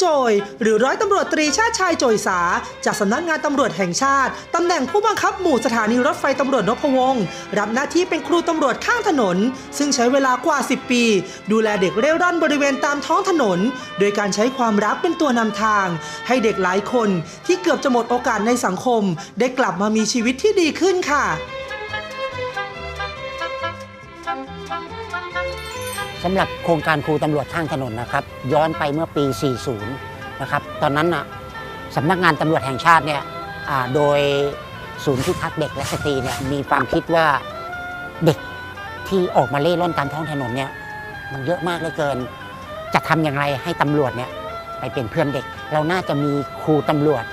โจย หรือร้อยตำรวจตรีชาติชายโจยสา จากสำนักงานตำรวจแห่งชาติตำแหน่งผู้บังคับหมู่สถานีรถไฟตำรวจนพวงศ์รับหน้าที่เป็นครูตำรวจข้างถนน ซึ่งใช้เวลากว่า 10 ปี ดูแลเด็กเร่ร่อนบริเวณตามท้องถนน โดยการใช้ความรักเป็นตัวนำทาง ให้เด็กหลายคนที่เกือบจะหมดโอกาสในสังคม ได้กลับมามีชีวิตที่ดีขึ้นค่ะ สำหรับโครงการครูตำรวจข้างถนนนะครับ ย้อนไปเมื่อปี 40 นะครับ ตอนนั้นนะสำนักงานตำรวจแห่งชาติเนี่ยโดยศูนย์พิทักษ์เด็กและสตรีเนี่ยมีความคิดว่าเด็กที่ออกมาเล่ร่อนตามท้องถนนเนี่ยมันเยอะมากเหลือเกิน จะทำอย่างไรให้ตำรวจเนี่ยไปเป็นเพื่อนเด็ก เราน่าจะมีครูตำรวจ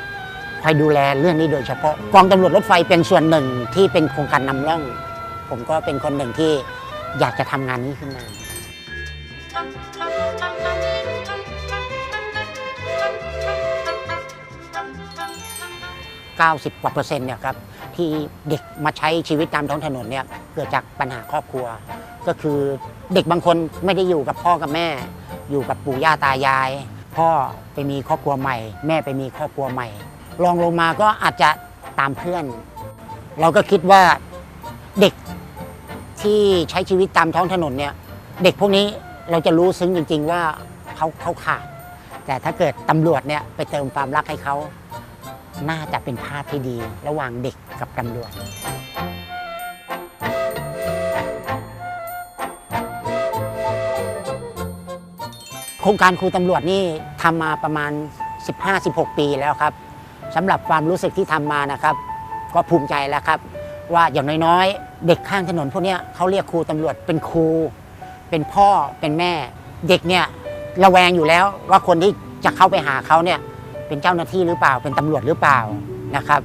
คอยดูแลเรื่องนี้โดยเฉพาะกองตำรวจรถไฟเป็นส่วนหนึ่งที่เป็นโครงการนำร่อง ผมก็เป็นคนหนึ่งที่อยากจะทำงานนี้ขึ้นมา 90กว่าเปอร์เซ็นต์เนี่ยครับที่เด็กมาใช้ชีวิตตามท้องถนนเนี่ยเกิดจากปัญหาครอบครัว ก็คือเด็กบางคนไม่ได้อยู่กับพ่อกับแม่ อยู่กับปู่ย่าตายาย พ่อไปมีครอบครัวใหม่ แม่ไปมีครอบครัวใหม่รองลงมาก็อาจจะตามเพื่อน เราก็คิดว่าเด็กที่ใช้ชีวิตตามท้องถนนเนี่ยเด็กพวกนี้ เราจะรู้ซึ้งจริง ๆ ว่าเขาเขาขาด แต่ถ้าเกิดตำรวจเนี่ยไปเติมความรักให้เขาน่าจะเป็นภาพที่ดี ระหว่างเด็กกับตำรวจโครงการครูตำรวจนี่ทำมาประมาณ 15-16 ปีแล้วครับสำหรับความรู้สึกที่ทำมานะครับ ก็ภูมิใจแล้วครับ ว่าอย่างน้อยๆ เด็กข้างถนนพวกนี้เขาเรียกครูตำรวจเป็นครู เป็นพ่อเป็นแม่ เด็กเนี่ยระแวงอยู่แล้วว่าคนที่จะเข้าไปหาเขาเนี่ย เป็นเจ้าหน้าที่หรือเปล่า เป็นตำรวจหรือเปล่านะครับ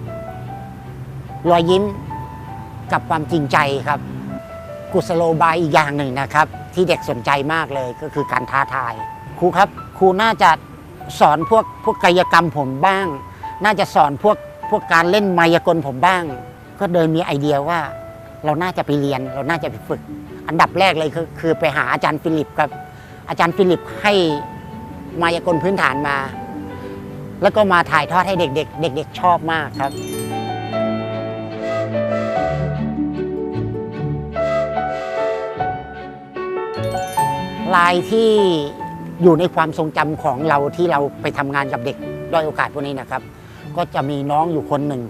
รอยยิ้มกับความจริงใจครับ กุศโลบายอีกอย่างหนึ่งนะครับ ที่เด็กสนใจมากเลยก็คือการท้าทาย ครูครับครูน่าจะสอนพวกพวกกายกรรมผมบ้าง น่าจะสอนพวกพวกการเล่นมายากลผมบ้าง ก็เดินมีไอเดียว่า เราน่าจะไปเรียน เราน่าจะไปฝึก อันดับแรกเลยคือคือไปหาอาจารย์ฟิลิปครับ อาจารย์ฟิลิปให้มายากลพื้นฐานมา แล้วก็มาถ่ายทอดให้เด็กๆเด็ก ๆ ชอบมากครับลายที่อยู่ในความทรงจำของเราที่เราไปทำงานกับเด็กด้อยโอกาสพวกนี้นะครับ ก็จะมีน้องอยู่คนหนึ่ง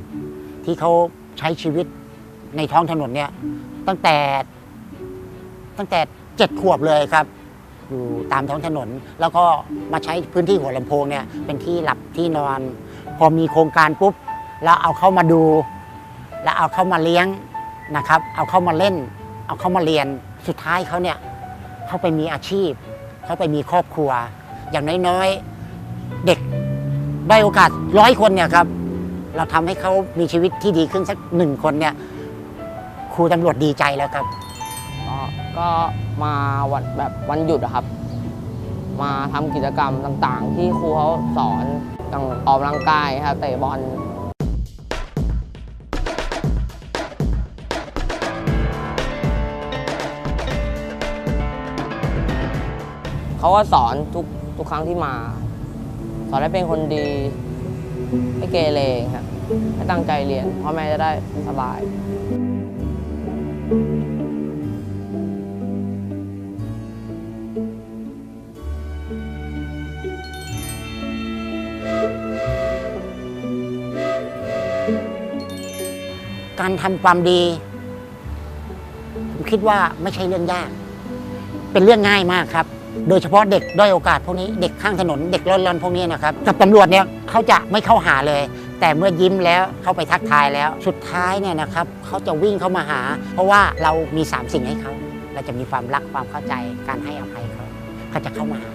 ที่เขาใช้ชีวิต ในท้องถนนเนี่ยตั้งแต่ตั้งแต่เจ็ดขวบเลยครับ อยู่ตามท้องถนน แล้วก็มาใช้พื้นที่หัวลำโพงเนี่ยเป็นที่หลับที่นอน พอมีโครงการปุ๊บแล้วเอาเข้ามาดู แล้วเอาเข้ามาเลี้ยงนะครับ เอาเข้ามาเล่น เอาเข้ามาเรียนสุดท้ายเขาเนี่ยเขาไปมีอาชีพเขาไปมีครอบครัว อย่างน้อยๆเด็กได้โอกาสร้อยคนเนี่ยครับเราทำให้เขามีชีวิตที่ดีขึ้นสักหนึ่งคนเนี่ย รูตำรวจดีใจแล้วครับ ก็ก็มาวันแบบวันหยุดอะครับ มาทำกิจกรรมต่างๆ ที่ครูเขาสอนอย่างออกกำลังกายครับเตะบอลเขาก็สอนทุกทุกครั้งที่มา สอนให้เป็นคนดี ไม่เกเรครับให้ตั้งใจเรียนพ่อแม่จะได้สบาย การทำความดี ผมคิดว่าไม่ใช่เรื่องยาก เป็นเรื่องง่ายมากครับ โดยเฉพาะเด็กด้อยโอกาสพวกนี้เด็กข้างถนนเด็กร่อนๆพวกนี้นะครับกับตำรวจเนี่ยเขาจะไม่เข้าหาเลย แต่เมื่อยิ้มแล้วเข้าไปทักทายแล้ว สุดท้ายเนี่ยนะครับเขาจะวิ่งเข้ามาหา เพราะว่าเรามีสามสิ่งให้เขา เราจะมีความรักความเข้าใจการให้อภัยเขาเขาจะเข้ามาหา